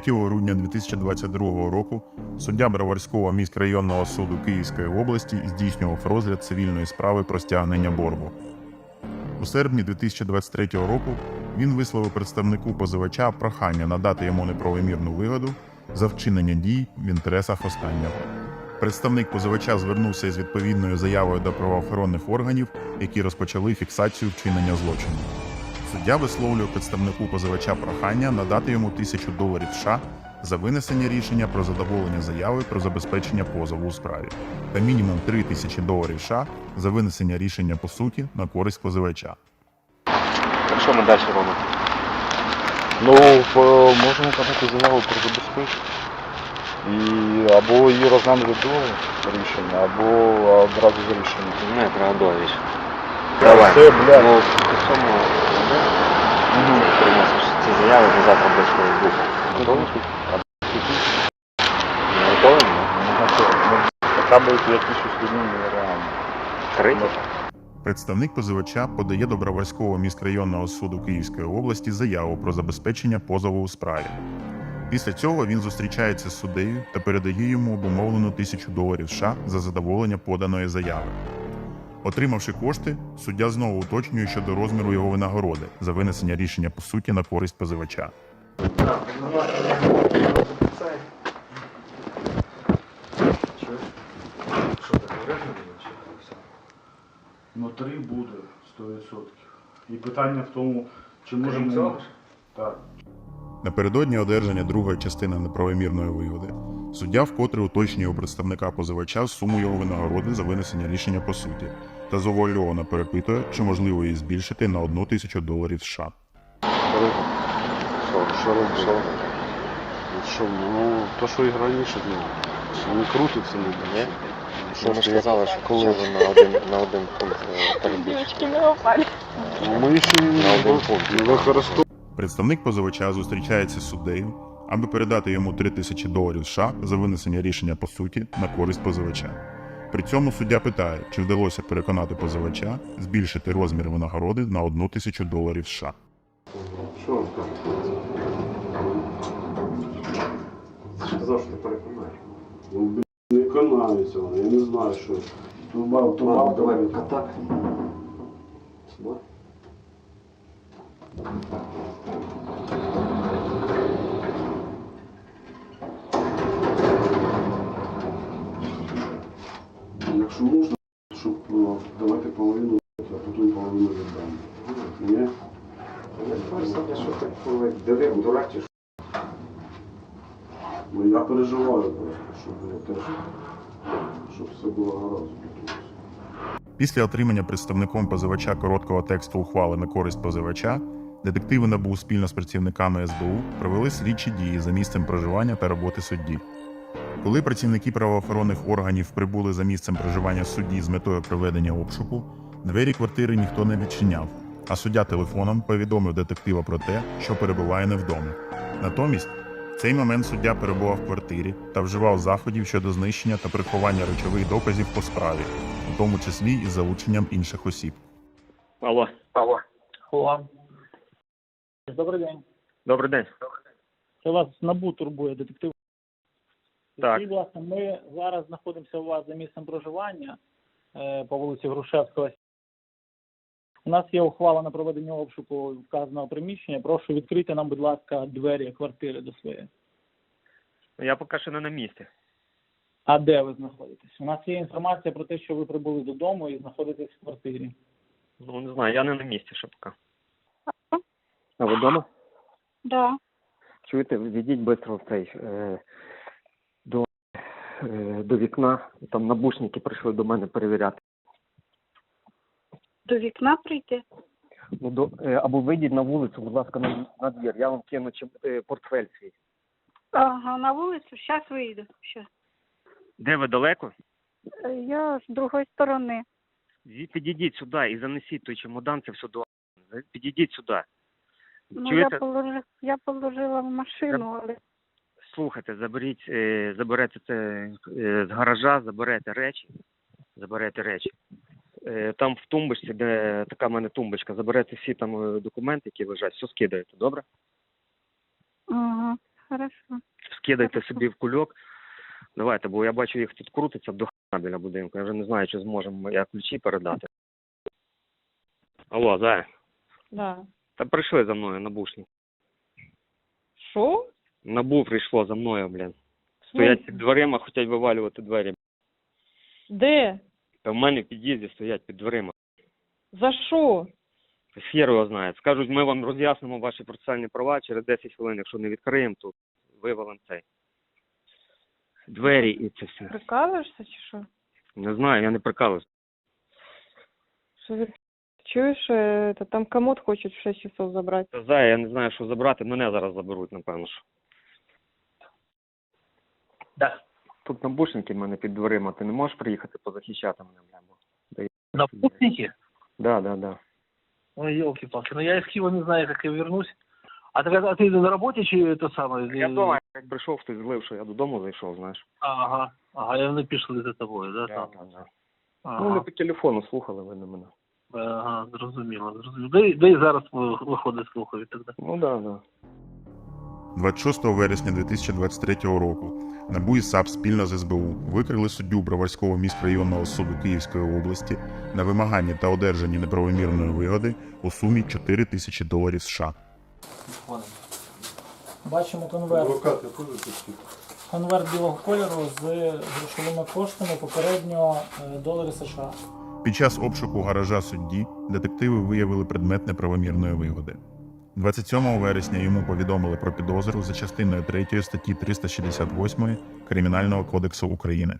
3 грудня 2022 року суддя Броварського міськрайонного суду Київської області здійснював розгляд цивільної справи про стягнення боргу. У серпні 2023 року він висловив представнику позивача прохання надати йому неправомірну вигоду за вчинення дій в інтересах останнього. Представник позивача звернувся із відповідною заявою до правоохоронних органів, які розпочали фіксацію вчинення злочину. Суддя висловлює представнику позивача прохання надати йому тисячу доларів США за винесення рішення про задоволення заяви про забезпечення позову у справі та мінімум 3 тисячі доларів США за винесення рішення по суті на користь позивача. Так що ми далі робимо? Ну, можемо подати заяву про забезпечення. І або її розглянути до рішення, або одразу за рішення. Не, треба довіч. Давай. Це, блядь. Ну, ну, приносиш ці заяви до завтра без Фейсбуку. Готовий? Не готовий? Ну, Хоча б якісь усвідомлення реально. Три? Представник позивача подає до Броварського міськрайонного суду Київської області заяву про забезпечення позову у справі. Після цього він зустрічається з суддею та передає йому обумовлену тисячу доларів США за задоволення поданої заяви. Отримавши кошти, суддя знову уточнює щодо розміру його винагороди за винесення рішення по суті на користь позивача. Ну, три буде 100%. І питання в тому, чи можемо. Так. Напередодні одержання другої частини неправомірної вигоди, суддя вкотре уточнює у представника позивача суму його винагороди за винесення рішення по суті та завуальовано перепитує, чи можливо її збільшити на одну тисячу доларів США. Що, що робити? Що, ну, то, що і раніше було. Вони крутяться, не Ні? Що Ми ж що коли- б на один, на один пункт е, перебільшити. Девочки не упали. Ну, Ми ще На один пункт. не використовуємо. Представник позивача зустрічається з суддею, аби передати йому 3 тисячі доларів США за винесення рішення по суті на користь позивача. При цьому суддя питає, чи вдалося переконати позивача збільшити розмір винагороди на одну тисячу доларів США. Що? Сказав, ти переконаєш. Ну, блін, не канаються вони, я не знаю, що. Труба, труба, Ладно, давай, давай. а так. Сюди. Якщо можна, щоб ну, давати половину, а потім половину віддам. Ні? Я що коли що? Ну я переживаю просто, щоб я теж, щоб все було гаразд. Після отримання представником позивача короткого тексту ухвали на користь позивача, детективи НАБУ спільно з працівниками СБУ провели слідчі дії за місцем проживання та роботи судді. Коли працівники правоохоронних органів прибули за місцем проживання судді з метою проведення обшуку, двері квартири ніхто не відчиняв, а суддя телефоном повідомив детектива про те, що перебуває не вдома. Натомість, в цей момент суддя перебував в квартирі та вживав заходів щодо знищення та приховання речових доказів по справі, у тому числі із залученням інших осіб. Алло. Алло. Алло. Добрий день. Добрий день. Це вас НАБУ турбує, детектив. Так. Будь ласка, ми зараз знаходимося у вас за місцем проживання е, по вулиці Грушевського. У нас є ухвала на проведення обшуку вказаного приміщення. Прошу відкрити нам, будь ласка, двері квартири до своєї. Я поки що не на місці. А де ви знаходитесь? У нас є інформація про те, що ви прибули додому і знаходитесь в квартирі. Ну, не знаю, я не на місці ще поки. А ви вдома? Да. Чуєте, відійдіть швидко в цей е, до, е, до вікна. Там набушники прийшли до мене перевіряти. До вікна прийти. Ну, до, е, або вийдіть на вулицю, будь ласка, на, на двір. Я вам кину чим, е, портфель свій. Ага, на вулицю. Зараз вийду. Щас. Де ви далеко? Е, Я з другої сторони. Підійдіть сюди і занесіть той чемодан, це все до. Підійдіть сюди. Ну, Чуєте? я, положи, я положила в машину, але Слухайте, заберіть, е, заберете це е, з гаража, заберете речі, заберете речі. Е, там в тумбочці, де така в мене тумбочка, заберете всі там е, документи, які лежать, все скидаєте, добре? ага, Хорошо. скидайте собі в кульок. Давайте, бо я бачу, їх тут крутиться до хана біля будинку. Я вже не знаю, чи зможемо я ключі передати. Алло, Зая. Да. Та прийшли за мною набушні. Що? Набу прийшло за мною, блін. Стоять під дверима, хочуть вивалювати двері. Де? Та в мене в під'їзді стоять під дверима. За що? Хер його знає. Скажуть, ми вам роз'яснимо ваші процесуальні права через 10 хвилин. Якщо не відкриємо, то вивалимо цей. Двері і це все. Прикалуєшся чи що? Не знаю, я не прикалуюсь. Що ти чуєш, е, та там комод хочуть в 6 часов забрати. Та Зая, я не знаю, що забрати. Мене зараз заберуть, напевно. що. Да. Тут набушники в мене під дверима. Ти не можеш приїхати позахищати мене, бля? бо- Да, На путнике? Да, да, да. Ой, елки-палки. Ну я из Киева не знаю, как я вернусь. А ты, а ты на работе чи это самое? Я вдома, як прийшов, хтось злив, що я додому зайшов, знаєш. Ага. Ага, я напишу за тобою, да? Да, там? да, да. Ага. Ну, вони по телефону слухали ви на мене. Ага, зрозуміло, зрозуміло. Да, і- да і зараз ви- виходить слухові тоді. Ну да, да. 26 вересня 2023 року НАБУ і САП спільно з СБУ викрили суддю Броварського міськрайонного суду Київської області на вимаганні та одержанні неправомірної вигоди у сумі 4 тисячі доларів США. Бачимо конверт. Конверт білого кольору з грошовими коштами попередньо е, долари США. Під час обшуку гаража судді детективи виявили предмет неправомірної вигоди. 27 вересня йому повідомили про підозру за частиною 3 статті 368 Кримінального кодексу України.